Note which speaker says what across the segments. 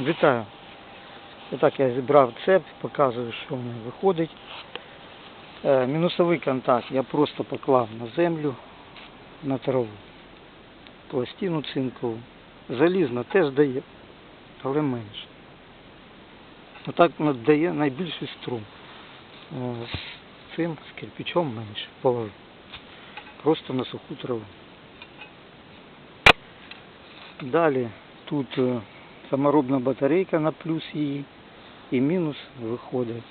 Speaker 1: Вітаю. Отак я зібрав цеп, показую, що в мене виходить. Е, мінусовий контакт я просто поклав на землю на траву. Пластину цинкову. Залізно теж дає, але менше. Отак дає найбільший струм. Е, З цим, з кирпичом менше. Половину. Просто на суху траву. Далі тут е, саморобна батарейка на плюс її і мінус виходить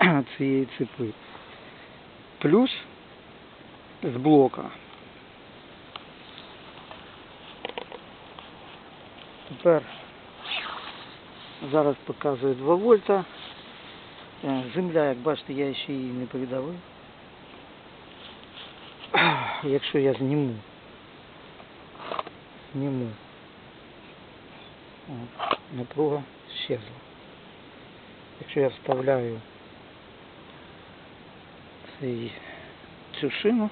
Speaker 1: цієї цепи. Плюс з блока. Тепер зараз показую 2 вольта. Е, Земля, як бачите, я ще її не передавив. Якщо я зніму, зніму напруга щезла. Якщо я вставляю цей, цю шину,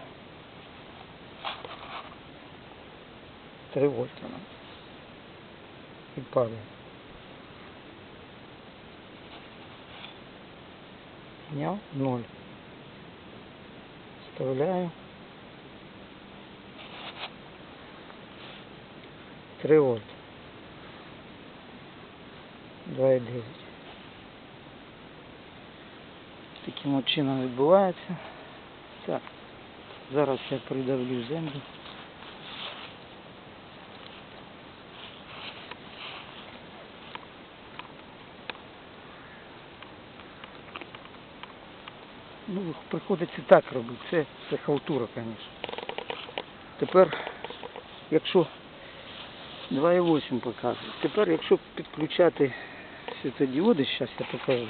Speaker 1: 3 вольта. І падає. Зняв 0. Вставляю 3 вольта. 2,9. Таким от чином відбувається. Так, зараз я придавлю землю. Ну, приходиться так робити, це, це халтура, звісно. Тепер, якщо 2,8 показує. Тепер, якщо підключати світодіоди, зараз я покажу.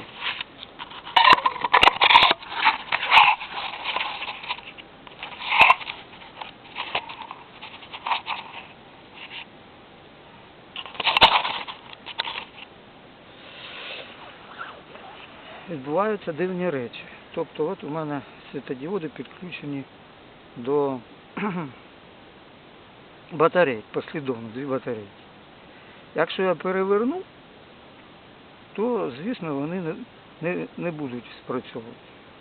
Speaker 1: Відбуваються дивні речі. Тобто от у мене світодіоди підключені до батарей, послідовно, дві батарейки. Якщо я переверну, то, звісно, вони не, не, не будуть спрацьовувати.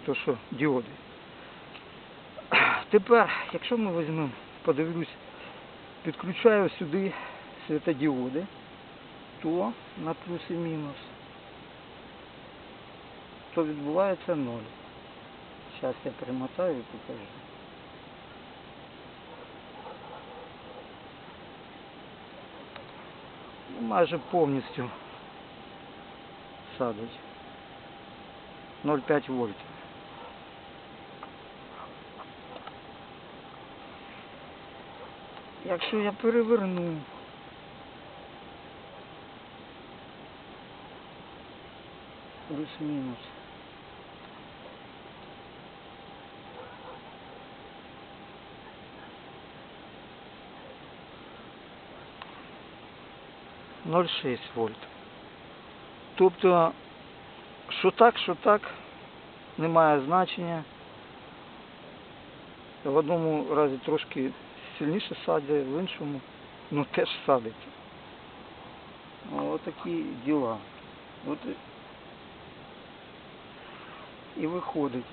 Speaker 1: То що, діоди. Тепер, якщо ми візьмемо, подивлюсь, підключаю сюди світодіоди, то на плюс і мінус, то відбувається ноль. Зараз я перемотаю і покажу. Ну, майже повністю садить. 0,5 вольт. Якщо я переверну, плюс-мінус. Ноль шість вольт. Тобто, що так, що так, немає значення. В одному разі трошки сильніше садять, в іншому ну теж садить. Отакі діла. От і- виходить.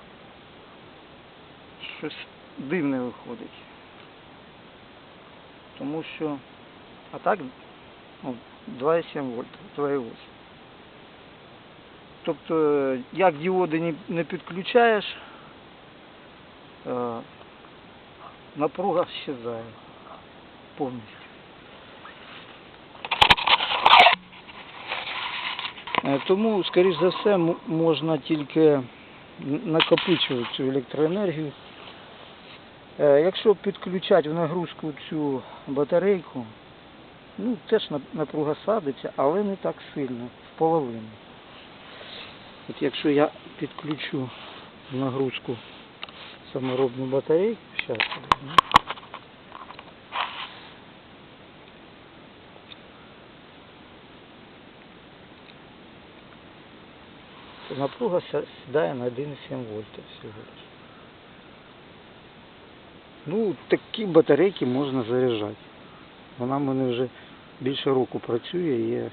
Speaker 1: Щось дивне виходить. Тому що, а так, ну, 2,7 вольт, 2,8. Тобто, як діоди не, підключаєш, е, напруга щезає повністю. Е, Тому, скоріш за все, можна тільки накопичувати цю електроенергію. Е, Якщо підключати в нагрузку цю батарейку, ну теж напруга садиться, але не так сильно, в половину. От якщо я підключу в нагрузку саморобну батарейку, зараз то напруга сідає на 1,7 вольта всього. Ну, такі батарейки можна заряджати. Вона в мене вже більше року працює і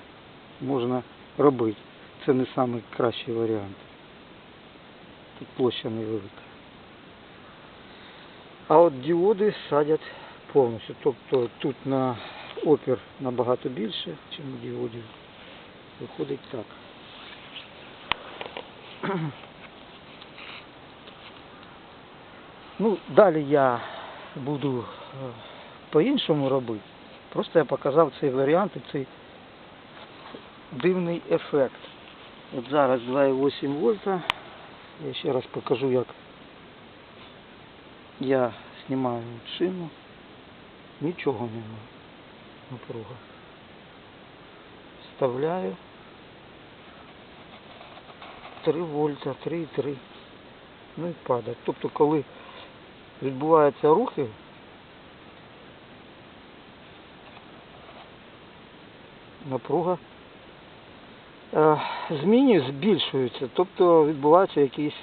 Speaker 1: можна робити. Це не найкращий варіант. Тут площа невелика. А от діоди садять повністю. Тобто тут на опір набагато більше, ніж у діодів. Виходить так. Ну, далі я буду е, по-іншому робити. Просто я показав цей варіант і цей дивний ефект. От зараз 2,8 вольта. Я ще раз покажу, як я знімаю шину. Нічого немає. Напруга. Вставляю 3 вольта, 3,3. Ну і падає. Тобто, коли відбуваються рухи, напруга е, збільшуються, тобто відбуваються якісь